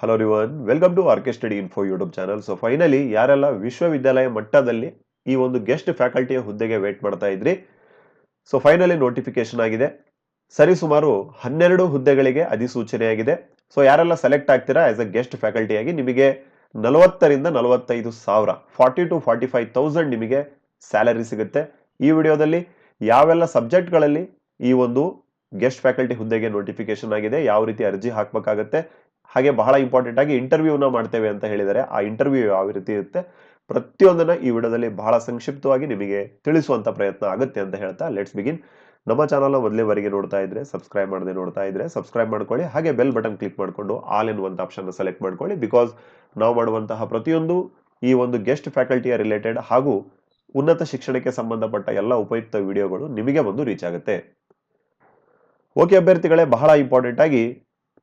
Hello ರಿವನ್ welcome to RK study info YouTube channel so finally ಯಾರೆಲ್ಲ ವಿಶ್ವವಿದ್ಯಾಲಯ ಮಟ್ಟದಲ್ಲಿ ಈ ಒಂದು ಗೆಸ್ಟ್ ಫ್ಯಾಕಲ್ಟಿಯ ಹುದ್ದೆಗೆ ವೇಟ್ ಮಾಡ್ತಾ ಇದ್ರಿ? ಸೊ ಫೈನಲಿ ನೋಟಿಫಿಕೇಶನ್ ಆಗಿದೆ. ಸರಿ, ಸುಮಾರು ಹನ್ನೆರಡು ಹುದ್ದೆಗಳಿಗೆ ಅಧಿಸೂಚನೆಯಾಗಿದೆ. ಸೊ ಯಾರೆಲ್ಲ ಸೆಲೆಕ್ಟ್ ಆಗ್ತೀರಾ ಆಸ್ ಅ ಗೆಸ್ಟ್ ಫ್ಯಾಕಲ್ಟಿಯಾಗಿ ನಿಮಗೆ ನಲವತ್ತರಿಂದ ನಲವತ್ತೈದು ಸಾವಿರ forty to forty five thousand ನಿಮಗೆ ಸ್ಯಾಲರಿ ಸಿಗುತ್ತೆ. ಈ ವಿಡಿಯೋದಲ್ಲಿ ಯಾವೆಲ್ಲ ಸಬ್ಜೆಕ್ಟ್ಗಳಲ್ಲಿ ಈ ಒಂದು ಗೆಸ್ಟ್ ಫ್ಯಾಕಲ್ಟಿ ಹುದ್ದೆಗೆ ನೋಟಿಫಿಕೇಶನ್ ಆಗಿದೆ, ಯಾವ ರೀತಿ ಅರ್ಜಿ ಹಾಕಬೇಕಾಗತ್ತೆ ಹಾಗೆ ಬಹಳ ಇಂಪಾರ್ಟೆಂಟ್ ಆಗಿ ಇಂಟರ್ವ್ಯೂನ ಮಾಡ್ತೇವೆ ಅಂತ ಹೇಳಿದರೆ ಆ ಇಂಟರ್ವ್ಯೂ ಯಾವ ರೀತಿ ಇರುತ್ತೆ? ಪ್ರತಿಯೊಂದನ್ನ ಈ ವಿಡಿಯೋದಲ್ಲಿ ಬಹಳ ಸಂಕ್ಷಿಪ್ತವಾಗಿ ನಿಮಗೆ ತಿಳಿಸುವಂತ ಪ್ರಯತ್ನ ಆಗುತ್ತೆ ಅಂತ ಹೇಳ್ತಾ ಲೆಟ್ಸ್ ಬಿಗಿನ್ ನಮ್ಮ ಚಾನಲ್ನ ಮೊದಲೇವರೆಗೆ ನೋಡ್ತಾ ಇದ್ರೆ ಸಬ್ಸ್ಕ್ರೈಬ್ ಮಾಡದೆ ನೋಡ್ತಾ ಇದ್ರೆ ಸಬ್ಸ್ಕ್ರೈಬ್ ಮಾಡ್ಕೊಳ್ಳಿ. ಹಾಗೆ ಬೆಲ್ ಬಟನ್ ಕ್ಲಿಕ್ ಮಾಡಿಕೊಂಡು ಆಲ್ ಎನ್ನುವಂತ ಆಪ್ಷನ್ ಸೆಲೆಕ್ಟ್ ಮಾಡ್ಕೊಳ್ಳಿ. ಬಿಕಾಸ್ ನಾವು ಮಾಡುವಂತಹ ಪ್ರತಿಯೊಂದು ಈ ಒಂದು ಗೆಸ್ಟ್ ಫ್ಯಾಕಲ್ಟಿಯ ರಿಲೇಟೆಡ್ ಹಾಗೂ ಉನ್ನತ ಶಿಕ್ಷಣಕ್ಕೆ ಸಂಬಂಧಪಟ್ಟ ಎಲ್ಲ ಉಪಯುಕ್ತ ವಿಡಿಯೋಗಳು ನಿಮಗೆ ಬಂದು ರೀಚ್ ಆಗುತ್ತೆ. ಓಕೆ ಅಭ್ಯರ್ಥಿಗಳೇ, ಬಹಳ ಇಂಪಾರ್ಟೆಂಟ್ ಆಗಿ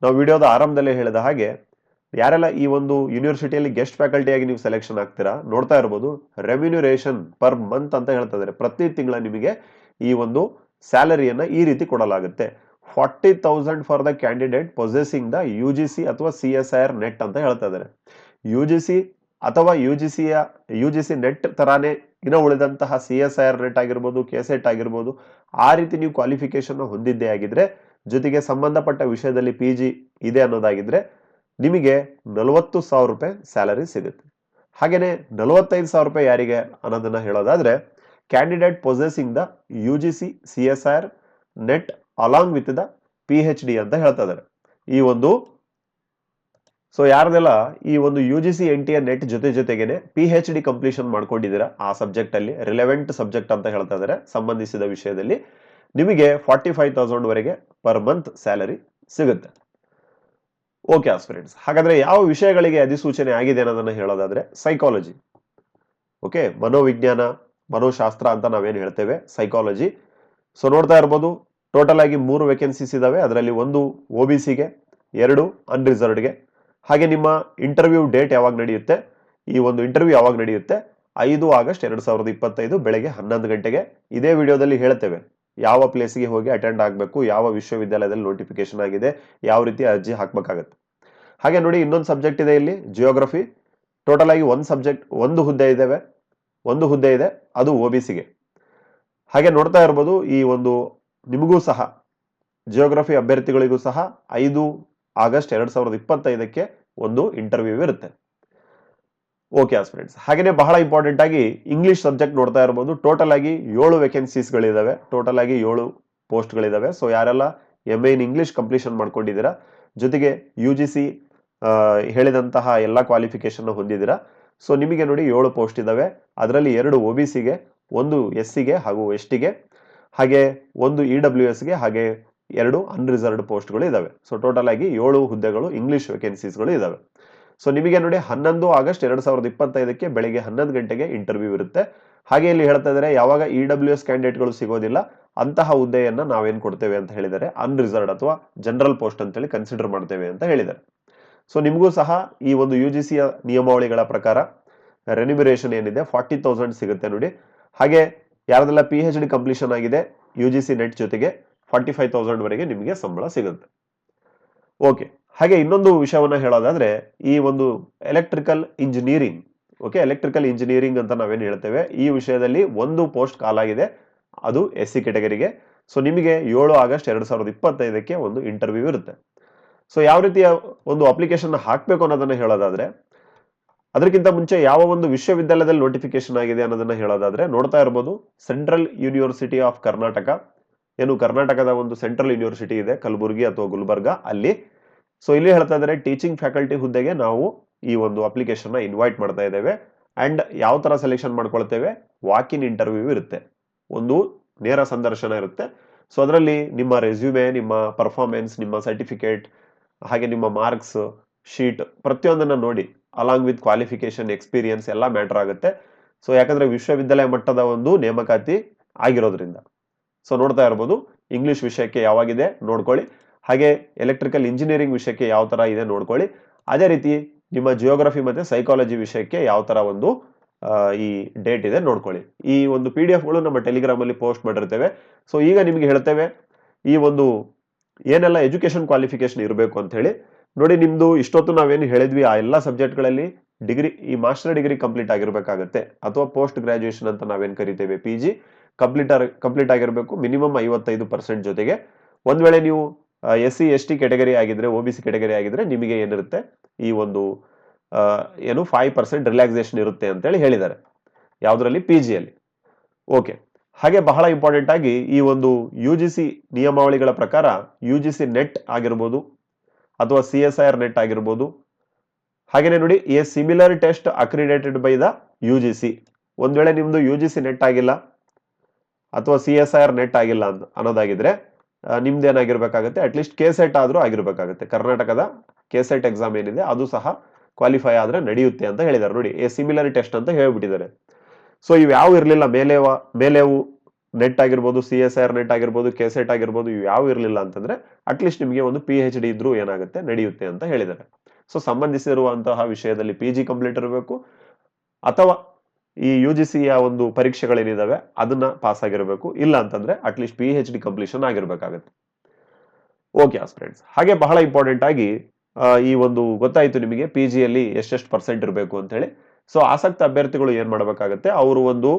ನಾವು ವಿಡಿಯೋದ ಆರಂಭದಲ್ಲೇ ಹೇಳಿದ ಹಾಗೆ, ಯಾರೆಲ್ಲ ಈ ಒಂದು ಯೂನಿವರ್ಸಿಟಿಯಲ್ಲಿ ಗೆಸ್ಟ್ ಫ್ಯಾಕಲ್ಟಿಯಾಗಿ ನೀವು ಸೆಲೆಕ್ಷನ್ ಆಗ್ತೀರಾ, ನೋಡ್ತಾ ಇರ್ಬೋದು ರೆಮ್ಯುನರೇಷನ್ ಪರ್ ಮಂತ್ ಅಂತ ಹೇಳ್ತಾ ಇದ್ದಾರೆ. ಪ್ರತಿ ತಿಂಗಳ ನಿಮಗೆ ಈ ಒಂದು ಸ್ಯಾಲರಿಯನ್ನ ಈ ರೀತಿ ಕೊಡಲಾಗುತ್ತೆ. Forty thousand for the candidate possessing the U G C ಅಥವಾ C S I R NET ಅಂತ ಹೇಳ್ತಾ ಇದ್ದಾರೆ. ಯು ಜಿ ಸಿ ಅಥವಾ ಯು ಜಿ ಸಿಯ ಯು ಜಿ ಸಿ ನೆಟ್ ತರಾನೇ ಇನ್ನೂ ಉಳಿದಂತಹ C S I R NET ಆಗಿರ್ಬೋದು ಕೆ ಸೆಟ್ ಆಗಿರ್ಬೋದು, ಆ ರೀತಿ ನೀವು ಕ್ವಾಲಿಫಿಕೇಶನ್ ಹೊಂದಿದ್ದೇ ಆಗಿದ್ರೆ ಜೊತೆಗೆ ಸಂಬಂಧಪಟ್ಟ ವಿಷಯದಲ್ಲಿ ಪಿ ಜಿ ಇದೆ ಅನ್ನೋದಾಗಿದ್ರೆ ನಿಮಗೆ ನಲವತ್ತು ಸಾವಿರ ರೂಪಾಯಿ ಸ್ಯಾಲರಿ ಸಿಗುತ್ತೆ. ಹಾಗೇನೆ ನಲವತ್ತೈದು ಸಾವಿರ ರೂಪಾಯಿ ಯಾರಿಗೆ ಅನ್ನೋದನ್ನ ಹೇಳೋದಾದ್ರೆ candidate possessing the U G C C S R NET along with the P H D ಅಂತ ಹೇಳ್ತಾ ಇದ್ದಾರೆ. ಈ ಒಂದು ಸೊ ಯಾರದೆಲ್ಲ ಈ ಒಂದು U G C N T A NET ಜೊತೆ ಜೊತೆಗೇನೆ ಪಿ ಹೆಚ್ ಡಿ ಕಂಪ್ಲೀಷನ್ ಮಾಡ್ಕೊಂಡಿದ್ದೀರಾ ಆ ಸಬ್ಜೆಕ್ಟಲ್ಲಿ ರಿಲೆವೆಂಟ್ ಸಬ್ಜೆಕ್ಟ್ ಅಂತ ಹೇಳ್ತಾ ಇದ್ದಾರೆ, ಸಂಬಂಧಿಸಿದ ವಿಷಯದಲ್ಲಿ. ನಿಮಗೆ ಫಾರ್ಟಿ ಫೈವ್ ತೌಸಂಡ್ ವರೆಗೆ ಪರ್ ಮಂತ್ ಸ್ಯಾಲರಿ ಸಿಗುತ್ತೆ. ಓಕೆ ಆಸ್ಪಿರೆಂಟ್ಸ್ ಹಾಗಾದ್ರೆ ಯಾವ ವಿಷಯಗಳಿಗೆ ಅಧಿಸೂಚನೆ ಆಗಿದೆ ಅನ್ನೋದನ್ನ ಹೇಳೋದಾದ್ರೆ ಸೈಕಾಲಜಿ ಓಕೆ ಮನೋವಿಜ್ಞಾನ, ಮನೋಶಾಸ್ತ್ರ ಅಂತ ನಾವೇನು ಹೇಳ್ತೇವೆ? ಸೈಕಾಲಜಿ ಸೊ ನೋಡ್ತಾ ಇರ್ಬೋದು ಟೋಟಲ್ ಆಗಿ ಮೂರು ವೇಕೆನ್ಸೀಸ್ ಇದಾವೆ. ಅದರಲ್ಲಿ ಒಂದು ಒ ಬಿ ಸಿಗೆ ಎರಡು ಅನ್ರಿಸರ್ವ್ಡ್ಗೆ ಹಾಗೆ ನಿಮ್ಮ ಇಂಟರ್ವ್ಯೂ ಡೇಟ್ ಯಾವಾಗ ನಡೆಯುತ್ತೆ? ಈ ಒಂದು ಇಂಟರ್ವ್ಯೂ ಯಾವಾಗ ನಡೆಯುತ್ತೆ? ಐದು ಆಗಸ್ಟ್ ಎರಡು ಸಾವಿರದ ಇಪ್ಪತ್ತೈದು ಬೆಳಗ್ಗೆ ಹನ್ನೊಂದು ಗಂಟೆಗೆ. ಇದೇ ವಿಡಿಯೋದಲ್ಲಿ ಹೇಳ್ತೇವೆ. ಯಾವ ಪ್ಲೇಸ್ಗೆ ಹೋಗಿ ಅಟೆಂಡ್ ಆಗಬೇಕು, ಯಾವ ವಿಶ್ವವಿದ್ಯಾಲಯದಲ್ಲಿ ನೋಟಿಫಿಕೇಶನ್ ಆಗಿದೆ, ಯಾವ ರೀತಿ ಅರ್ಜಿ ಹಾಕಬೇಕಾಗತ್ತೆ. ಹಾಗೆ ನೋಡಿ ಇನ್ನೊಂದು ಸಬ್ಜೆಕ್ಟ್ ಇದೆ ಇಲ್ಲಿ ಜಿಯೋಗ್ರಫಿ ಟೋಟಲ್ ಆಗಿ ಒಂದು ಸಬ್ಜೆಕ್ಟ್ ಒಂದು ಹುದ್ದೆ ಇದ್ದಾವೆ ಒಂದು ಹುದ್ದೆ ಇದೆ, ಅದು ಒ ಬಿ ಸಿಗೆ ಹಾಗೆ ನೋಡ್ತಾ ಇರ್ಬೋದು, ಈ ಒಂದು ನಿಮಗೂ ಸಹ ಜಿಯೋಗ್ರಫಿ ಅಭ್ಯರ್ಥಿಗಳಿಗೂ ಸಹ, ಐದು ಆಗಸ್ಟ್ ಎರಡು ಸಾವಿರದ ಇಪ್ಪತ್ತೈದಕ್ಕೆ ಒಂದು ಇಂಟರ್ವ್ಯೂ ಇರುತ್ತೆ. ಓಕೆ ಆಸ್ಪಿರೆಂಟ್ಸ್ ಹಾಗೆಯೇ ಬಹಳ ಇಂಪಾರ್ಟೆಂಟ್ ಆಗಿ ಇಂಗ್ಲಿಷ್ ಸಬ್ಜೆಕ್ಟ್ ನೋಡ್ತಾ ಇರ್ಬೋದು. ಟೋಟಲ್ ಆಗಿ ಏಳು ವೇಕೆನ್ಸೀಸ್ಗಳಿದ್ದಾವೆ ಟೋಟಲ್ ಆಗಿ ಏಳು ಪೋಸ್ಟ್ಗಳಿದಾವೆ ಸೊ ಯಾರೆಲ್ಲ M A in English completion ಮಾಡ್ಕೊಂಡಿದ್ದೀರಾ, ಜೊತೆಗೆ ಯು ಜಿ ಸಿ ಹೇಳಿದಂತಹ ಎಲ್ಲ ಕ್ವಾಲಿಫಿಕೇಶನ್ ಹೊಂದಿದ್ದೀರಾ ಸೊ ನಿಮಗೆ ನೋಡಿ ಏಳು ಪೋಸ್ಟ್ ಇದ್ದಾವೆ ಅದರಲ್ಲಿ ಎರಡು ಒ ಬಿ ಸಿಗೆ ಒಂದು ಎಸ್ ಸಿಗೆ ಹಾಗೂ ಎಸ್ ಟಿಗೆ ಹಾಗೆ ಒಂದು ಇ ಡಬ್ಲ್ಯೂ ಎಸ್ಗೆ ಹಾಗೆ ಎರಡು ಅನ್ರಿಸರ್ವ್ಡ್ ಪೋಸ್ಟ್ಗಳು ಇದ್ದಾವೆ ಸೊ ಟೋಟಲ್ ಆಗಿ ಏಳು ಹುದ್ದೆಗಳು ಇಂಗ್ಲಿಷ್ ವೇಕೆನ್ಸೀಸ್ಗಳು ಇದಾವೆ. ಸೊ ನಿಮಗೆ ನೋಡಿ ಹನ್ನೊಂದು ಆಗಸ್ಟ್ ಎರಡು ಸಾವಿರದ ಇಪ್ಪತ್ತೈದಕ್ಕೆ ಬೆಳಿಗ್ಗೆ ಹನ್ನೊಂದು ಗಂಟೆಗೆ ಇಂಟರ್ವ್ಯೂ ಇರುತ್ತೆ. ಹಾಗೆ ಇಲ್ಲಿ ಹೇಳ್ತಾ ಇದ್ದಾರೆ ಯಾವಾಗ ಇ ಡಬ್ಲ್ಯೂ ಎಸ್ ಕ್ಯಾಂಡಿಡೇಟ್ಗಳು ಸಿಗೋದಿಲ್ಲ, ಅಂತಹ ಹುದ್ದೆಯನ್ನ ನಾವೇನು ಕೊಡ್ತೇವೆ ಅಂತ ಹೇಳಿದರೆ ಅನ್ರಿಸರ್ವ್ಡ್ ಅಥವಾ ಜನರಲ್ ಪೋಸ್ಟ್ ಅಂತೇಳಿ ಕನ್ಸಿಡರ್ ಮಾಡ್ತೇವೆ ಅಂತ ಹೇಳಿದ್ದಾರೆ. ಸೊ ನಿಮಗೂ ಸಹ ಈ ಒಂದು ಯು ಜಿ ಸಿಯ ನಿಯಮಾವಳಿಗಳ ಪ್ರಕಾರ ರೆನ್ಯುಮರೇಷನ್ ಏನಿದೆ ಫಾರ್ಟಿ ತೌಸಂಡ್ ಸಿಗುತ್ತೆ ನೋಡಿ. ಹಾಗೆ ಯಾರದೆಲ್ಲ ಪಿ ಎಚ್ ಡಿ ಕಂಪ್ಲೀಷನ್ ಆಗಿದೆ ಯು ಜಿ ಸಿ ನೆಟ್ ಜೊತೆಗೆ ಫಾರ್ಟಿ ಫೈವ್ ತೌಸಂಡ್ ವರೆಗೆ ನಿಮಗೆ ಸಂಬಳ ಸಿಗುತ್ತೆ. ಓಕೆ ಹಾಗೆ ಇನ್ನೊಂದು ವಿಷಯವನ್ನ ಹೇಳೋದಾದ್ರೆ, ಈ ಒಂದು electrical engineering okay electrical engineering ಅಂತ ನಾವೇನು ಹೇಳ್ತೇವೆ, ಈ ವಿಷಯದಲ್ಲಿ ಒಂದು ಪೋಸ್ಟ್ ಕಾಲಾಗಿದೆ ಅದು ಎಸ್ ಸಿ ಕೆಟಗರಿಗೆ ಸೊ ನಿಮಗೆ ಏಳು ಆಗಸ್ಟ್ ಎರಡು ಸಾವಿರದ ಇಪ್ಪತ್ತೈದಕ್ಕೆ ಒಂದು ಇಂಟರ್ವ್ಯೂ ಇರುತ್ತೆ. ಸೊ ಯಾವ ರೀತಿಯ ಒಂದು ಅಪ್ಲಿಕೇಶನ್ ಹಾಕಬೇಕು ಅನ್ನೋದನ್ನ ಹೇಳೋದಾದ್ರೆ, ಅದಕ್ಕಿಂತ ಮುಂಚೆ ಯಾವ ಒಂದು ವಿಶ್ವವಿದ್ಯಾಲಯದಲ್ಲಿ ನೋಟಿಫಿಕೇಶನ್ ಆಗಿದೆ ಅನ್ನೋದನ್ನ ಹೇಳೋದಾದ್ರೆ, ನೋಡ್ತಾ ಇರ್ಬೋದು ಸೆಂಟ್ರಲ್ ಯೂನಿವರ್ಸಿಟಿ ಆಫ್ ಕರ್ನಾಟಕ ಏನು, ಕರ್ನಾಟಕದ ಒಂದು ಸೆಂಟ್ರಲ್ ಯೂನಿವರ್ಸಿಟಿ ಇದೆ, ಕಲಬುರಗಿ ಅಥವಾ ಗುಲ್ಬರ್ಗ. ಅಲ್ಲಿ ಸೊ ಇಲ್ಲಿ ಹೇಳ್ತಾ ಇದ್ದಾರೆ ಟೀಚಿಂಗ್ ಫ್ಯಾಕಲ್ಟಿ ಹುದ್ದೆಗೆ ನಾವು ಈ ಒಂದು ಅಪ್ಲಿಕೇಶನ್ನ ಇನ್ವೈಟ್ ಮಾಡ್ತಾ ಇದ್ದೇವೆ. ಅಂಡ್ ಯಾವ ತರ ಸೆಲೆಕ್ಷನ್ ಮಾಡ್ಕೊಳ್ತೇವೆ? ವಾಕ್ ಇನ್ ಇಂಟರ್ವ್ಯೂ ಇರುತ್ತೆ. ಒಂದು ನೇರ ಸಂದರ್ಶನ ಇರುತ್ತೆ. ಸೊ ಅದರಲ್ಲಿ ನಿಮ್ಮ ರೆಸ್ಯೂಮೆ ನಿಮ್ಮ ಪರ್ಫಾರ್ಮೆನ್ಸ್ ನಿಮ್ಮ ಸರ್ಟಿಫಿಕೇಟ್ ಹಾಗೆ ನಿಮ್ಮ ಮಾರ್ಕ್ಸ್ ಶೀಟ್ ಪ್ರತಿಯೊಂದನ್ನ ನೋಡಿ ಅಲಾಂಗ್ ವಿತ್ ಕ್ವಾಲಿಫಿಕೇಶನ್ ಎಕ್ಸ್ಪೀರಿಯನ್ಸ್ ಎಲ್ಲ ಮ್ಯಾಟರ್ ಆಗುತ್ತೆ. ಸೊ ಯಾಕಂದ್ರೆ ವಿಶ್ವವಿದ್ಯಾಲಯ ಮಟ್ಟದ ಒಂದು ನೇಮಕಾತಿ ಆಗಿರೋದ್ರಿಂದ. ಸೊ ನೋಡ್ತಾ ಇರ್ಬೋದು ಇಂಗ್ಲಿಷ್ ವಿಷಯಕ್ಕೆ ಯಾವಾಗಿದೆ ನೋಡ್ಕೊಳ್ಳಿ. ಹಾಗೆ ಎಲೆಕ್ಟ್ರಿಕಲ್ ಇಂಜಿನಿಯರಿಂಗ್ ವಿಷಯಕ್ಕೆ ಯಾವ ಥರ ಇದೆ ನೋಡ್ಕೊಳ್ಳಿ. ಅದೇ ರೀತಿ ನಿಮ್ಮ ಜಿಯೋಗ್ರಫಿ ಮತ್ತೆ ಸೈಕಾಲಜಿ ವಿಷಯಕ್ಕೆ ಯಾವ ಥರ ಒಂದು ಈ ಡೇಟ್ ಇದೆ ನೋಡ್ಕೊಳ್ಳಿ. ಈ ಒಂದು ಪಿ ಡಿ ಎಫ್ಗಳು ನಮ್ಮ ಟೆಲಿಗ್ರಾಮ್ ಅಲ್ಲಿ ಪೋಸ್ಟ್ ಮಾಡಿರ್ತೇವೆ. ಸೊ ಈಗ ನಿಮಗೆ ಹೇಳ್ತೇವೆ, ಈ ಒಂದು ಏನೆಲ್ಲ ಎಜುಕೇಶನ್ ಕ್ವಾಲಿಫಿಕೇಶನ್ ಇರಬೇಕು ಅಂತ ಹೇಳಿ. ನೋಡಿ ನಿಮ್ಮದು ಇಷ್ಟೊತ್ತು ನಾವೇನು ಹೇಳಿದ್ವಿ ಆ ಎಲ್ಲ ಸಬ್ಜೆಕ್ಟ್ಗಳಲ್ಲಿ ಡಿಗ್ರಿ, ಈ ಮಾಸ್ಟರ್ ಡಿಗ್ರಿ ಕಂಪ್ಲೀಟ್ ಆಗಿರಬೇಕಾಗತ್ತೆ. ಅಥವಾ ಪೋಸ್ಟ್ ಗ್ರಾಜುಯೇಷನ್ ಅಂತ ನಾವೇನು ಕರಿತೇವೆ? ಪಿ ಜಿ ಕಂಪ್ಲೀಟ್ ಕಂಪ್ಲೀಟ್ ಆಗಿರಬೇಕು ಮಿನಿಮಮ್ ಐವತ್ತೈದು ಪರ್ಸೆಂಟ್ ಜೊತೆಗೆ. ಒಂದ್ ವೇಳೆ ನೀವು S C S T category ಆಗಿದ್ರೆ ಒ ಬಿ ಸಿ ಕೆಟಗರಿ ಆಗಿದ್ರೆ ನಿಮಗೆ ಏನಿರುತ್ತೆ? ಈ ಒಂದು ಏನು ಫೈವ್ ಪರ್ಸೆಂಟ್ ರಿಲ್ಯಾಕ್ಸೇಷನ್ ಇರುತ್ತೆ ಅಂತೇಳಿ ಹೇಳಿದ್ದಾರೆ. ಯಾವುದರಲ್ಲಿ? ಪಿ ಜಿಯಲ್ಲಿ ಓಕೆ ಹಾಗೆ ಬಹಳ ಇಂಪಾರ್ಟೆಂಟ್ ಆಗಿ ಈ ಒಂದು ಯು ಜಿ ಸಿ ನಿಯಮಾವಳಿಗಳ ಪ್ರಕಾರ ಯು ಜಿ ಸಿ ನೆಟ್ ಆಗಿರ್ಬೋದು, ಅಥವಾ C S I R NET ಆಗಿರ್ಬೋದು, ಹಾಗೇನೆ ನೋಡಿ a similar test accredited by the U G C ಒಂದು ವೇಳೆ ನಿಮ್ಮದು ಯು ಜಿ ಸಿ ನೆಟ್ ಆಗಿಲ್ಲ, ಅಥವಾ C S I R NET ಆಗಿಲ್ಲ ಅಂತ ಅನ್ನೋದಾಗಿದ್ರೆ ಆ, ನಿಮ್ದು ಏನಾಗಿರ್ಬೇಕಾಗುತ್ತೆ? ಅಟ್ಲೀಸ್ಟ್ ಕೆ ಸೆಟ್ ಆದ್ರೂ ಆಗಿರಬೇಕಾಗುತ್ತೆ. ಕರ್ನಾಟಕದ ಕೆ ಸೆಟ್ ಎಕ್ಸಾಮ್ ಏನಿದೆ ಅದು ಸಹ ಕ್ವಾಲಿಫೈ ಆದ್ರೆ ನಡೆಯುತ್ತೆ ಅಂತ ಹೇಳಿದ್ದಾರೆ ನೋಡಿ ಎ ಸಿಮಿಲರಿ ಟೆಸ್ಟ್ ಅಂತ ಹೇಳ್ಬಿಟ್ಟಿದ್ದಾರೆ. ಸೊ ಇವು ಯಾವ ಇರಲಿಲ್ಲ? ಮೇಲೆವ ಮೇಲೆವು ನೆಟ್ ಆಗಿರ್ಬೋದು ಸಿ ಎಸ್ ಆರ್ ನೆಟ್ ಆಗಿರ್ಬೋದು ಕೆ ಸೆಟ್ ಆಗಿರ್ಬೋದು ಇವು ಯಾವ ಇರಲಿಲ್ಲ ಅಂತಂದ್ರೆ ಅಟ್ಲೀಸ್ಟ್ ನಿಮಗೆ ಒಂದು ಪಿ ಎಚ್ ಡಿ ಇದ್ರೂ ಏನಾಗುತ್ತೆ ನಡೆಯುತ್ತೆ ಅಂತ ಹೇಳಿದ್ದಾರೆ. ಸೊ ಸಂಬಂಧಿಸಿರುವಂತಹ ವಿಷಯದಲ್ಲಿ ಪಿ ಜಿ ಕಂಪ್ಲೀಟ್ ಇರಬೇಕು ಅಥವಾ ಈ ಯು ಜಿ ಸಿಯ ಒಂದು ಪರೀಕ್ಷೆಗಳೇನಿದಾವೆ, ಅದನ್ನ ಪಾಸ್ ಆಗಿರಬೇಕು ಇಲ್ಲ ಅಂತಂದ್ರೆ at least P H D completion ಆಗಿರ್ಬೇಕಾಗತ್ತೆ. Okay friends ಹಾಗೆ ಬಹಳ ಇಂಪಾರ್ಟೆಂಟ್ ಆಗಿ ಈ ಒಂದು ಗೊತ್ತಾಯ್ತು ನಿಮಗೆ ಪಿ ಜಿಯಲ್ಲಿ ಎಷ್ಟೆಷ್ಟು ಪರ್ಸೆಂಟ್ ಇರಬೇಕು ಅಂತ ಹೇಳಿ ಸೊ ಆಸಕ್ತ ಅಭ್ಯರ್ಥಿಗಳು ಏನ್ ಮಾಡಬೇಕಾಗತ್ತೆ, ಅವರು ಒಂದು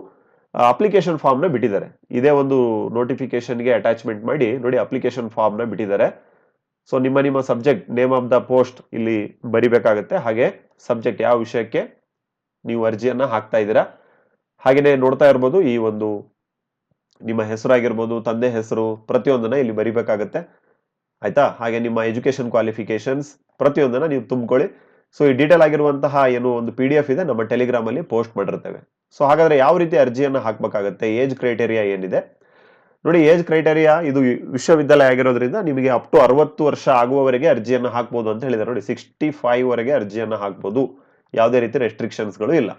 ಅಪ್ಲಿಕೇಶನ್ ಫಾರ್ಮ್ನ ಬಿಟ್ಟಿದ್ದಾರೆ. ಇದೇ ಒಂದು ನೋಟಿಫಿಕೇಶನ್ಗೆ ಅಟ್ಯಾಚ್ಮೆಂಟ್ ಮಾಡಿ, ನೋಡಿ ಅಪ್ಲಿಕೇಶನ್ ಫಾರ್ಮ್ನ ಬಿಟ್ಟಿದ್ದಾರೆ. ಸೊ ನಿಮ್ಮ ನಿಮ್ಮ subject name of the post ಇಲ್ಲಿ ಬರಿಬೇಕಾಗತ್ತೆ. ಹಾಗೆ ಸಬ್ಜೆಕ್ಟ್ ಯಾವ ವಿಷಯಕ್ಕೆ ನೀವು ಅರ್ಜಿಯನ್ನು ಹಾಕ್ತಾ ಇದ್ದೀರಾ? ಹಾಗೆಯೇ ನೋಡ್ತಾ ಇರ್ಬೋದು, ಈ ಒಂದು ನಿಮ್ಮ ಹೆಸರಾಗಿರ್ಬೋದು, ತಂದೆ ಹೆಸರು, ಪ್ರತಿಯೊಂದನ್ನು ಇಲ್ಲಿ ಬರಿಬೇಕಾಗತ್ತೆ. ಆಯ್ತಾ? ಹಾಗೆ ನಿಮ್ಮ ಎಜುಕೇಶನ್ ಕ್ವಾಲಿಫಿಕೇಶನ್ಸ್ ಪ್ರತಿಯೊಂದನ್ನ ನೀವು ತುಂಬಿಕೊಳ್ಳಿ. ಸೊ ಈ ಡೀಟೇಲ್ ಆಗಿರುವಂತಹ ಏನು ಒಂದು ಪಿ ಡಿ ಎಫ್ ಇದೆ, ನಮ್ಮ ಟೆಲಿಗ್ರಾಮ್ ಅಲ್ಲಿ ಪೋಸ್ಟ್ ಮಾಡಿರ್ತೇವೆ. ಸೊ ಹಾಗಾದ್ರೆ ಯಾವ ರೀತಿ ಅರ್ಜಿಯನ್ನು ಹಾಕ್ಬೇಕಾಗತ್ತೆ? ಏಜ್ ಕ್ರೈಟೇರಿಯಾ ಏನಿದೆ? ನೋಡಿ ಏಜ್ ಕ್ರೈಟೇರಿಯಾ ಇದು ವಿಶ್ವವಿದ್ಯಾಲಯ ಆಗಿರೋದ್ರಿಂದ ನಿಮಗೆ ಅಪ್ ಟು ಅರವತ್ತು ವರ್ಷ ಆಗುವವರೆಗೆ ಅರ್ಜಿಯನ್ನು ಹಾಕ್ಬೋದು ಅಂತ ಹೇಳಿದ್ದಾರೆ. ನೋಡಿ ಸಿಕ್ಸ್ಟಿ ಫೈವ್ ವರೆಗೆ ಅರ್ಜಿಯನ್ನು ಹಾಕ್ಬೋದು. ಯಾವುದೇ ರೀತಿ ರೆಸ್ಟ್ರಿಕ್ಷನ್ಸ್ಗಳು ಇಲ್ಲ.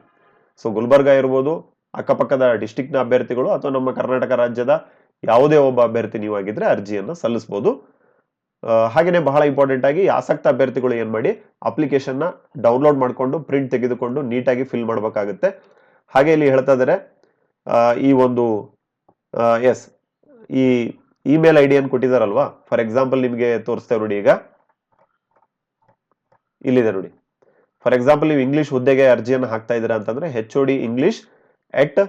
ಸೊ ಗುಲ್ಬರ್ಗ ಇರ್ಬೋದು, ಅಕ್ಕಪಕ್ಕದ ಡಿಸ್ಟಿಕ್ನ ಅಭ್ಯರ್ಥಿಗಳು ಅಥವಾ ನಮ್ಮ ಕರ್ನಾಟಕ ರಾಜ್ಯದ ಯಾವುದೇ ಒಬ್ಬ ಅಭ್ಯರ್ಥಿ ನೀವು ಆಗಿದ್ರೆ ಸಲ್ಲಿಸ್ಬೋದು. ಹಾಗೆಯೇ ಬಹಳ ಇಂಪಾರ್ಟೆಂಟ್ ಆಗಿ ಆಸಕ್ತ ಅಭ್ಯರ್ಥಿಗಳು ಏನು ಮಾಡಿ ಅಪ್ಲಿಕೇಶನ್ನ ಡೌನ್ಲೋಡ್ ಮಾಡಿಕೊಂಡು ಪ್ರಿಂಟ್ ತೆಗೆದುಕೊಂಡು ನೀಟಾಗಿ ಫಿಲ್ ಮಾಡಬೇಕಾಗುತ್ತೆ. ಹಾಗೆ ಇಲ್ಲಿ ಹೇಳ್ತಾ ಇದ್ದಾರೆ ಈ ಒಂದು ಎಸ್ ಈ ಇಮೇಲ್ ಐ ಡಿಯನ್ನು ಕೊಟ್ಟಿದ್ದಾರಲ್ವಾ ಫಾರ್ ಎಕ್ಸಾಂಪಲ್ ನಿಮಗೆ ತೋರಿಸ್ತೇವೆ ನೋಡಿ ಈಗ. ಇಲ್ಲಿದೆ ನೋಡಿ. ಫಾರ್ ಎಕ್ಸಾಂಪಲ್ ನೀವು ಇಂಗ್ಲಿಷ್ ಹುದ್ದೆಗೆ ಅರ್ಜಿಯನ್ನು ಹಾಕ್ತಾ ಇದ್ದೀರಾ ಅಂತಂದ್ರೆ H O D English at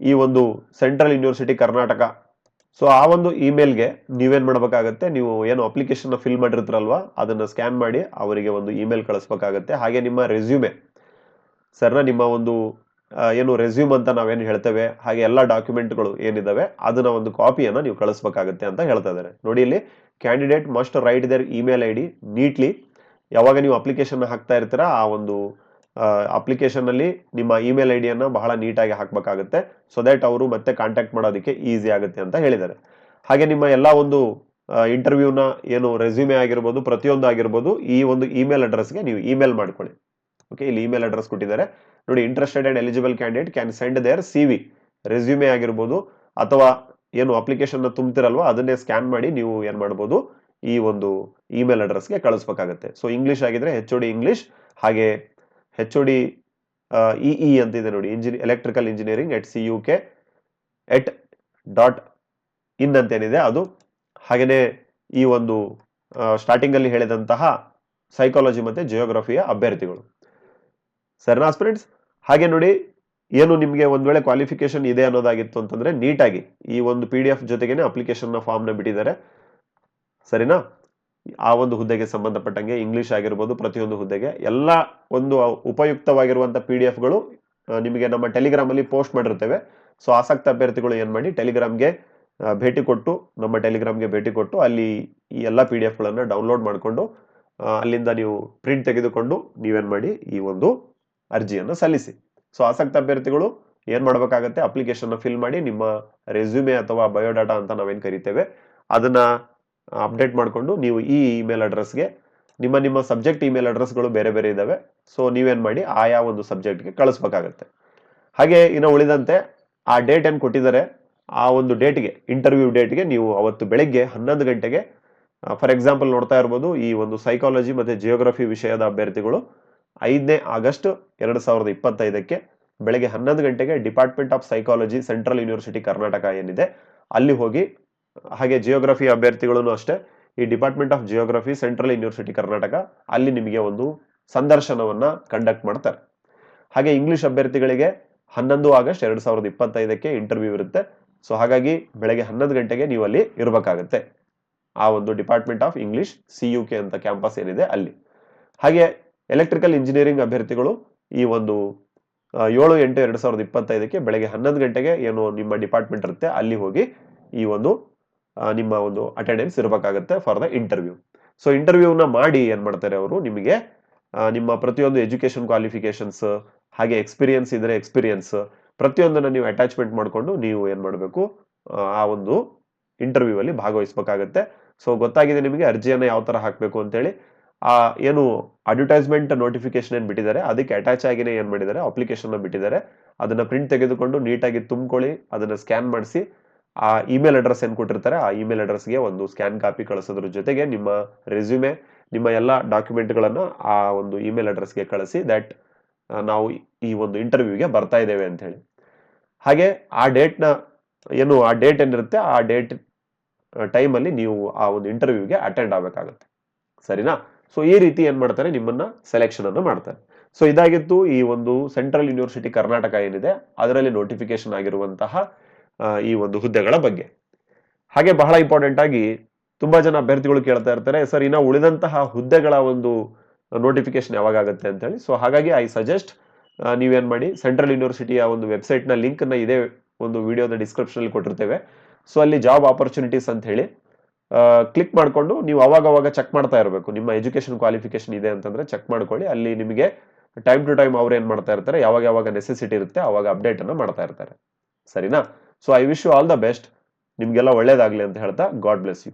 ಈ ಒಂದು ಸೆಂಟ್ರಲ್ ಯೂನಿವರ್ಸಿಟಿ ಕರ್ನಾಟಕ ಸೊ ಆ ಒಂದು ಇಮೇಲ್ಗೆ ನೀವೇನು ಮಾಡಬೇಕಾಗತ್ತೆ? ನೀವು ಏನು ಅಪ್ಲಿಕೇಶನ್ ಫಿಲ್ ಮಾಡಿರ್ತೀರಲ್ವಾ? ಅದನ್ನ ಸ್ಕ್ಯಾನ್ ಮಾಡಿ ಅವರಿಗೆ ಒಂದು ಇಮೇಲ್ ಕಳಿಸ್ಬೇಕಾಗತ್ತೆ. ಹಾಗೆ ನಿಮ್ಮ ರೆಸ್ಯೂಮೆ ಸರ್ನ ನಿಮ್ಮ ಒಂದು ಏನು ರೆಸ್ಯೂಮ್ ಅಂತ ನಾವೇನು ಹೇಳ್ತೇವೆ? ಹಾಗೆ ಎಲ್ಲ ಡಾಕ್ಯುಮೆಂಟ್ಗಳು ಏನಿದಾವೆ? ಅದನ್ನ ಒಂದು ಕಾಪಿಯನ್ನ ನೀವು ಕಳಿಸ್ಬೇಕಾಗತ್ತೆ ಅಂತ ಹೇಳ್ತಾ ಇದ್ದಾರೆ. ನೋಡಿ ಇಲ್ಲಿ candidate must write their email I D neatly ಯಾವಾಗ ನೀವು ಅಪ್ಲಿಕೇಶನ್ ಹಾಕ್ತಾ ಇರ್ತೀರಾ, ಆ ಒಂದು ಅಪ್ಲಿಕೇಶನ್ ಅಲ್ಲಿ ನಿಮ್ಮ ಇಮೇಲ್ ಐ ಡಿಯನ್ನ ಬಹಳ ನೀಟಾಗಿ ಹಾಕಬೇಕಾಗುತ್ತೆ. ಸೊ ದಟ್ ಅವರು ಮತ್ತೆ ಕಾಂಟ್ಯಾಕ್ಟ್ ಮಾಡೋದಕ್ಕೆ ಈಸಿ ಆಗುತ್ತೆ ಅಂತ ಹೇಳಿದ್ದಾರೆ. ಹಾಗೆ ನಿಮ್ಮ ಎಲ್ಲ ಒಂದು ಇಂಟರ್ವ್ಯೂನ ಏನು ರೆಸ್ಯೂಮೆ ಆಗಿರ್ಬೋದು, ಪ್ರತಿಯೊಂದು ಆಗಿರ್ಬೋದು, ಈ ಒಂದು ಇಮೇಲ್ ಅಡ್ರೆಸ್ಗೆ ನೀವು ಇಮೇಲ್ ಮಾಡ್ಕೊಳ್ಳಿ. ಓಕೆ ಇಲ್ಲಿ ಇಮೇಲ್ ಅಡ್ರೆಸ್ ಕೊಟ್ಟಿದ್ದಾರೆ. ನೋಡಿ interested and eligible candidate can send their C V resume ಆಗಿರ್ಬೋದು, ಅಥವಾ ಏನು ಅಪ್ಲಿಕೇಶನ್ ತುಂಬ್ತಿರಲ್ವಾ, ಅದನ್ನೇ ಸ್ಕ್ಯಾನ್ ಮಾಡಿ ನೀವು ಏನು ಮಾಡ್ಬೋದು ಈ ಒಂದು ಇಮೇಲ್ ಅಡ್ರೆಸ್ಗೆ ಕಳಿಸ್ಬೇಕಾಗತ್ತೆ. ಸೊ ಇಂಗ್ಲಿಷ್ ಆಗಿದ್ರೆ ಹೆಚ್ ಓ ಡಿ ಇಂಗ್ಲಿಷ್ ಹಾಗೆ ಹೆಚ್ ಓ ಡಿ ಇ ಅಂತಿದೆ ನೋಡಿ ಇಂಜಿನಿ electrical engineering at C U K at dot in ಅಂತೇನಿದೆ ಅದು. ಹಾಗೆಯೇ ಈ ಒಂದು ಸ್ಟಾರ್ಟಿಂಗ್ ಅಲ್ಲಿ ಹೇಳಿದಂತಹ ಸೈಕಾಲಜಿ ಮತ್ತೆ ಜಿಯೋಗ್ರಫಿಯ ಅಭ್ಯರ್ಥಿಗಳು. ಸರ್ನಾ ಸ್ಪ್ರೆಂಡ್ಸ್ ಹಾಗೆ ನೋಡಿ, ಏನು ನಿಮಗೆ ಒಂದ್ ವೇಳೆ ಕ್ವಾಲಿಫಿಕೇಶನ್ ಇದೆ ಅನ್ನೋದಾಗಿತ್ತು ಅಂತಂದರೆ ನೀಟಾಗಿ ಈ ಒಂದು ಪಿ ಡಿ ಎಫ್ ಜೊತೆಗೇನೆ ಅಪ್ಲಿಕೇಶನ್ ಫಾರ್ಮ್ನ ಬಿಟ್ಟಿದ್ದಾರೆ. ಸರಿನಾ? ಆ ಒಂದು ಹುದ್ದೆಗೆ ಸಂಬಂಧಪಟ್ಟಂಗೆ ಇಂಗ್ಲಿಷ್ ಆಗಿರ್ಬೋದು, ಪ್ರತಿಯೊಂದು ಹುದ್ದೆಗೆ ಎಲ್ಲ ಒಂದು ಉಪಯುಕ್ತವಾಗಿರುವಂಥ ಪಿ ಡಿ ಎಫ್ಗಳು ನಿಮಗೆ ನಮ್ಮ ಟೆಲಿಗ್ರಾಮ್ ಅಲ್ಲಿ ಪೋಸ್ಟ್ ಮಾಡಿರ್ತೇವೆ ಸೊ ಆಸಕ್ತ ಅಭ್ಯರ್ಥಿಗಳು ಏನು ಮಾಡಿ ಟೆಲಿಗ್ರಾಮ್ಗೆ ಭೇಟಿ ಕೊಟ್ಟು, ನಮ್ಮ ಟೆಲಿಗ್ರಾಮ್ಗೆ ಭೇಟಿ ಕೊಟ್ಟು, ಅಲ್ಲಿ ಈ ಎಲ್ಲ ಪಿ ಡಿ ಎಫ್ಗಳನ್ನು ಡೌನ್ಲೋಡ್ ಮಾಡಿಕೊಂಡು ಅಲ್ಲಿಂದ ನೀವು ಪ್ರಿಂಟ್ ತೆಗೆದುಕೊಂಡು ನೀವೇನು ಮಾಡಿ, ಈ ಒಂದು ಅರ್ಜಿಯನ್ನು ಸಲ್ಲಿಸಿ. ಸೊ ಆಸಕ್ತ ಅಭ್ಯರ್ಥಿಗಳು ಏನು ಮಾಡಬೇಕಾಗತ್ತೆ ಅಪ್ಲಿಕೇಶನ್ ಫಿಲ್ ಮಾಡಿ, ನಿಮ್ಮ ರೆಸ್ಯೂಮೆ ಅಥವಾ ಬಯೋಡಾಟಾ ಅಂತ ನಾವೇನು ಕರಿತೇವೆ, ಅದನ್ನ ಅಪ್ಡೇಟ್ ಮಾಡಿಕೊಂಡು ನೀವು ಈ ಇಮೇಲ್ ಅಡ್ರೆಸ್ಗೆ ನಿಮ್ಮ ನಿಮ್ಮ ಸಬ್ಜೆಕ್ಟ್ ಇಮೇಲ್ ಅಡ್ರೆಸ್ಗಳು ಬೇರೆ ಬೇರೆ ಇದ್ದಾವೆ ಸೊ ನೀವೇನು ಮಾಡಿ ಆಯಾ ಒಂದು ಸಬ್ಜೆಕ್ಟ್ಗೆ ಕಳಿಸ್ಬೇಕಾಗತ್ತೆ. ಹಾಗೆ ಇನ್ನು ಉಳಿದಂತೆ ಆ ಡೇಟ್ ಏನು ಕೊಟ್ಟಿದ್ದಾರೆ, ಆ ಒಂದು ಡೇಟ್ಗೆ ಇಂಟರ್ವ್ಯೂ ಡೇಟ್ಗೆ ನೀವು ಅವತ್ತು ಬೆಳಗ್ಗೆ ಹನ್ನೊಂದು ಗಂಟೆಗೆ ಫಾರ್ ಎಕ್ಸಾಂಪಲ್ ನೋಡ್ತಾ ಇರ್ಬೋದು, ಈ ಒಂದು ಸೈಕಾಲಜಿ ಮತ್ತೆ ಜಿಯೋಗ್ರಫಿ ವಿಷಯದ ಅಭ್ಯರ್ಥಿಗಳು ಐದನೇ ಆಗಸ್ಟ್ ಎರಡು ಸಾವಿರದ ಇಪ್ಪತ್ತೈದಕ್ಕೆ ಬೆಳಗ್ಗೆ ಹನ್ನೊಂದು ಗಂಟೆಗೆ department of psychology central university Karnataka ಏನಿದೆ, ಅಲ್ಲಿ ಹೋಗಿ ಹಾಗೆ ಜಿಯೋಗ್ರಫಿ ಅಭ್ಯರ್ಥಿಗಳು ಅಷ್ಟೇ, ಈ department of geography central university Karnataka ಅಲ್ಲಿ ನಿಮಗೆ ಒಂದು ಸಂದರ್ಶನವನ್ನ ಕಂಡಕ್ಟ್ ಮಾಡ್ತಾರೆ. ಹಾಗೆ ಇಂಗ್ಲಿಷ್ ಅಭ್ಯರ್ಥಿಗಳಿಗೆ ಹನ್ನೊಂದು ಆಗಸ್ಟ್ ಎರಡ್ ಸಾವಿರದ ಇಪ್ಪತ್ತೈದಕ್ಕೆ ಇಂಟರ್ವ್ಯೂ ಇರುತ್ತೆ. ಸೊ ಹಾಗಾಗಿ ಬೆಳಗ್ಗೆ ಹನ್ನೊಂದು ಗಂಟೆಗೆ ನೀವು ಅಲ್ಲಿ ಇರಬೇಕಾಗುತ್ತೆ. ಆ ಒಂದು department of English C U K ಅಂತ ಕ್ಯಾಂಪಸ್ ಏನಿದೆ ಅಲ್ಲಿ. ಹಾಗೆ ಎಲೆಕ್ಟ್ರಿಕಲ್ ಇಂಜಿನಿಯರಿಂಗ್ ಅಭ್ಯರ್ಥಿಗಳು ಈ ಒಂದು ಏಳು ಎಂಟು ಎರಡು ಸಾವಿರದ ಇಪ್ಪತ್ತೈದಕ್ಕೆ ಬೆಳಗ್ಗೆ ಹನ್ನೊಂದು ಗಂಟೆಗೆ ಏನು ನಿಮ್ಮ ಡಿಪಾರ್ಟ್ಮೆಂಟ್ ಇರುತ್ತೆ, ಅಲ್ಲಿ ಹೋಗಿ ಈ ಒಂದು ನಿಮ್ಮ ಒಂದು ಅಟೆಂಡೆನ್ಸ್ ಇರಬೇಕಾಗುತ್ತೆ ಫಾರ್ ದ ಇಂಟರ್ವ್ಯೂ ಸೊ ಇಂಟರ್ವ್ಯೂನ ಮಾಡಿ ಏನು ಮಾಡ್ತಾರೆ ಅವರು? ನಿಮಗೆ ನಿಮ್ಮ ಪ್ರತಿಯೊಂದು ಎಜುಕೇಶನ್ ಕ್ವಾಲಿಫಿಕೇಶನ್ಸ್ ಹಾಗೆ ಎಕ್ಸ್ಪೀರಿಯನ್ಸ್ ಇದ್ರೆ ಎಕ್ಸ್ಪೀರಿಯನ್ಸ್ ಪ್ರತಿಯೊಂದನ್ನು ನೀವು ಅಟ್ಯಾಚ್ಮೆಂಟ್ ಮಾಡಿಕೊಂಡು ನೀವು ಏನು ಮಾಡಬೇಕು? ಆ ಒಂದು ಇಂಟರ್ವ್ಯೂ ಅಲ್ಲಿ ಭಾಗವಹಿಸಬೇಕಾಗತ್ತೆ. ಸೊ ಗೊತ್ತಾಗಿದೆ ನಿಮಗೆ ಅರ್ಜಿಯನ್ನು ಯಾವ ತರ ಹಾಕಬೇಕು ಅಂತೇಳಿ. ಆ, ಏನು ಅಡ್ವರ್ಟೈಸ್ಮೆಂಟ್ ನೋಟಿಫಿಕೇಶನ್ ಏನು ಬಿಟ್ಟಿದ್ದಾರೆ? ಅದಕ್ಕೆ ಅಟ್ಯಾಚ್ ಆಗಿನೇ ಏನು ಮಾಡಿದ್ದಾರೆ? ಅಪ್ಲಿಕೇಶನ್ ಬಿಟ್ಟಿದ್ದಾರೆ. ಅದನ್ನ ಪ್ರಿಂಟ್ ತೆಗೆದುಕೊಂಡು ನೀಟಾಗಿ ತುಂಬಿಕೊಳ್ಳಿ, ಅದನ್ನ ಸ್ಕ್ಯಾನ್ ಮಾಡಿಸಿ ಆ ಇಮೇಲ್ ಅಡ್ರೆಸ್ ಏನು ಕೊಟ್ಟಿರ್ತಾರೆ, ಆ ಇಮೇಲ್ ಅಡ್ರೆಸ್ಗೆ ಒಂದು ಸ್ಕ್ಯಾನ್ ಕಾಪಿ ಕಳಿಸೋದ್ರ ಜೊತೆಗೆ ನಿಮ್ಮ ರೆಸ್ಯೂಮೆ ನಿಮ್ಮ ಎಲ್ಲ ಡಾಕ್ಯುಮೆಂಟ್ಗಳನ್ನು ಆ ಒಂದು ಇಮೇಲ್ ಅಡ್ರೆಸ್ಗೆ ಕಳಿಸಿ ದಟ್ ನಾವು ಈ ಒಂದು ಇಂಟರ್ವ್ಯೂಗೆ ಬರ್ತಾ ಇದ್ದೇವೆ ಅಂತ ಹೇಳಿ. ಹಾಗೆ ಆ ಡೇಟ್ನ ಏನು ಆ ಡೇಟ್ ಏನಿರುತ್ತೆ, ಆ ಡೇಟ್ ಟೈಮಲ್ಲಿ ನೀವು ಆ ಒಂದು ಇಂಟರ್ವ್ಯೂಗೆ ಅಟೆಂಡ್ ಆಗಬೇಕಾಗುತ್ತೆ. ಸರಿನಾ? ಸೊ ಈ ರೀತಿ ಏನು ಮಾಡ್ತಾರೆ, ನಿಮ್ಮನ್ನ ಸೆಲೆಕ್ಷನ್ ಅನ್ನು ಮಾಡ್ತಾರೆ. ಸೊ ಇದಾಗಿತ್ತು ಈ ಒಂದು ಸೆಂಟ್ರಲ್ ಯೂನಿವರ್ಸಿಟಿ ಕರ್ನಾಟಕ ಏನಿದೆ, ಅದರಲ್ಲಿ ನೋಟಿಫಿಕೇಶನ್ ಆಗಿರುವಂತಹ ಈ ಒಂದು ಹುದ್ದೆಗಳ ಬಗ್ಗೆ. ಹಾಗೆ ಬಹಳ ಇಂಪಾರ್ಟೆಂಟ್ ಆಗಿ ತುಂಬಾ ಜನ ಅಭ್ಯರ್ಥಿಗಳು ಕೇಳ್ತಾ ಇರ್ತಾರೆ, ಸರ್, ಇನ್ನ ಉಳಿದಂತಹ ಹುದ್ದೆಗಳ ಒಂದು ನೋಟಿಫಿಕೇಶನ್ ಯಾವಾಗ ಆಗುತ್ತೆ? ಅಂತ ಹೇಳಿ. ಸೊ ಹಾಗಾಗಿ ಐ ಸಜೆಸ್ಟ್ ನೀವೇನು ಮಾಡಿ ಸೆಂಟ್ರಲ್ ಯೂನಿವರ್ಸಿಟಿಯ ಒಂದು ವೆಬ್ಸೈಟ್ನ ಲಿಂಕ್ನ ಇದೇ ಒಂದು ವಿಡಿಯೋದ ಡಿಸ್ಕ್ರಿಪ್ಷನ್ ಅಲ್ಲಿ ಕೊಟ್ಟಿರ್ತೇವೆ. ಸೊ ಅಲ್ಲಿ ಜಾಬ್ ಆಪರ್ಚುನಿಟೀಸ್ ಅಂತ ಹೇಳಿ ಕ್ಲಿಕ್ ಮಾಡಿಕೊಂಡು ನೀವು ಅವಾಗ ಅವಾಗ ಚೆಕ್ ಮಾಡ್ತಾ ಇರಬೇಕು. ನಿಮ್ಮ ಎಜುಕೇಶನ್ ಕ್ವಾಲಿಫಿಕೇಶನ್ ಇದೆ ಅಂತಂದ್ರೆ ಚೆಕ್ ಮಾಡ್ಕೊಳ್ಳಿ. ಅಲ್ಲಿ ನಿಮಗೆ ಟೈಮ್ ಟು ಟೈಮ್ ಅವ್ರು ಏನು ಮಾಡ್ತಾ ಇರ್ತಾರೆ, ಯಾವಾಗ ಯಾವಾಗ ನೆಸೆಸಿಟಿ ಇರುತ್ತೆ, ಅವಾಗ ಅಪ್ಡೇಟ್ ಅನ್ನ ಮಾಡ್ತಾ ಇರ್ತಾರೆ. ಸರಿನಾ? So I wish you all the best ನಿಮ್ಗೆಲ್ಲ ಒಳ್ಳೇದಾಗಲಿ ಅಂತ ಹೇಳ್ತಾ ಗಾಡ್ ಬ್ಲೆಸ್ ಯು